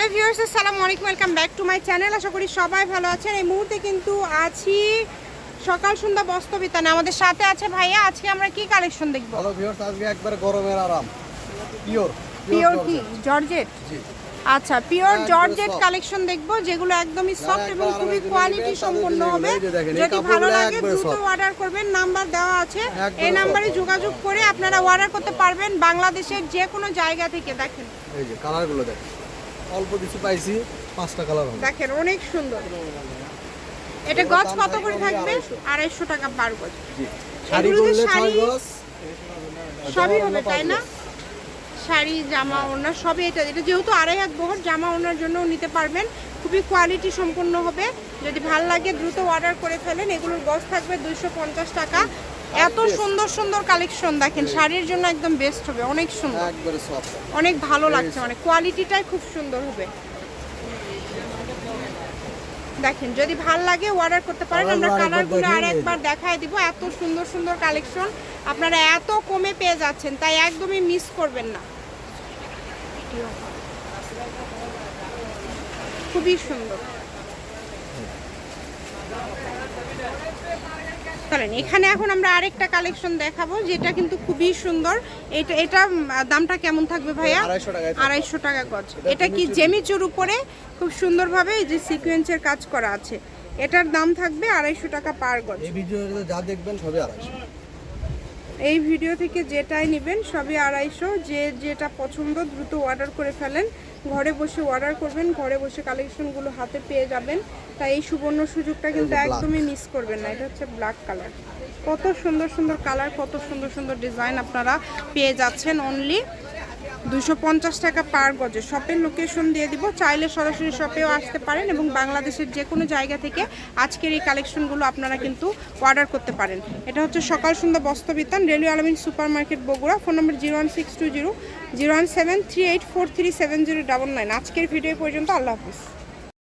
Hello viewers আসসালামু আলাইকুম welcome back to my channel. আশা করি সবাই ভালো আছেন। এই মুহূর্তে কিন্তু আছি সকাল সন্ধ্যা বস্তবিতানে আমাদের সাথে আছে ভাইয়া আজকে আমরা কি কালেকশন দেখব? হ্যালো ভিউয়ার্স আজকে একবার গরমের আরাম। পিওর পিওর কি? জর্জেট জি। আচ্ছা পিওর জর্জেট কালেকশন দেখব যেগুলো একদমই সফট এবং খুবই কোয়ালিটি সম্পন্ন হবে। যদি ভালো লাগে দ্রুত অর্ডার করবেন নাম্বার দেওয়া আছে। এই নাম্বারে যোগাযোগ করে আপনারা অর্ডার করতে পারবেন বাংলাদেশের যে কোনো জায়গা থেকে দেখেন। এই যে কালারগুলো দেখেন। অল্প কিছু পাইছি পাঁচটা কালার হবে। দেখেন অনেক সুন্দর। এটা গজ কত করে থাকবে? আড়াইশো টাকা পার গজ শাড়ি করলে ছয় শাড়ি- গজ সবই হবে তাই না? শাড়ি জামা ওড়না সবই এটা এটা যেহেতু আড়াই হাত বহর জামা ওড়নার জন্য নিতে পারবেন। খুবই কোয়ালিটি সম্পন্ন হবে। যদি ভালো লাগে দ্রুত অর্ডার করে ফেলেন। এগুলোর গজ থাকবে দুইশো পঞ্চাশ টাকা। এত সুন্দর সুন্দর কালেকশন দেখেন শাড়ির জন্য একদম বেস্ট হবে অনেক সুন্দর। অনেক ভালো লাগছে মানে কোয়ালিটিটাই খুব সুন্দর হবে। দেখেন যদি ভালো লাগে অর্ডার করতে পারেন আমরা কালারগুলো আর একবার দেখায় দিব এত সুন্দর সুন্দর কালেকশন আপনারা এত কমে পেয়ে যাচ্ছেন তাই একদমই মিস করবেন না। খুবই সুন্দর। চলেন এখানে এখন আমরা আরেকটা কালেকশন দেখাবো যেটা কিন্তু খুবই সুন্দর। এটা এটা দামটা কেমন থাকবে ভাইয়া? আড়াইশো টাকা গজ। এটা কি জেমিচুর। জেমিচুর উপরে? খুব সুন্দরভাবে এই যে সিকোয়েন্সের কাজ করা আছে। এটার দাম থাকবে আড়াইশো টাকা পার গজ। এই ভিডিওতে যা দেখবেন সবই আড়াইশো। এই ভিডিও থেকে যেটাই নেবেন সবই আড়াইশো। যে যেটা পছন্দ দ্রুত অর্ডার করে ফেলেন। ঘরে বসে অর্ডার করবেন ঘরে বসে কালেকশনগুলো হাতে পেয়ে যাবেন। তাই এই সুবর্ণ সুযোগটা কিন্তু একদমই মিস করবেন না। এটা হচ্ছে ব্ল্যাক কালার কত সুন্দর সুন্দর কালার কত সুন্দর সুন্দর ডিজাইন আপনারা পেয়ে যাচ্ছেন অনলি দুশো টাকা পার গজে। শপের লোকেশন দিয়ে দিব। চাইলে সরাসরি শপেও আসতে পারেন এবং বাংলাদেশের যে কোনো জায়গা থেকে আজকের এই কালেকশনগুলো আপনারা কিন্তু অর্ডার করতে পারেন। এটা হচ্ছে সকাল সন্ধ্যা বস্তবিতান রেলওয়ে আলমিন super market Bogura, phone number zero one six two zero zero one seven three eight four three seven zero double nine. আজকের ভিডিও পর্যন্ত, আল্লাহ হাফিজ।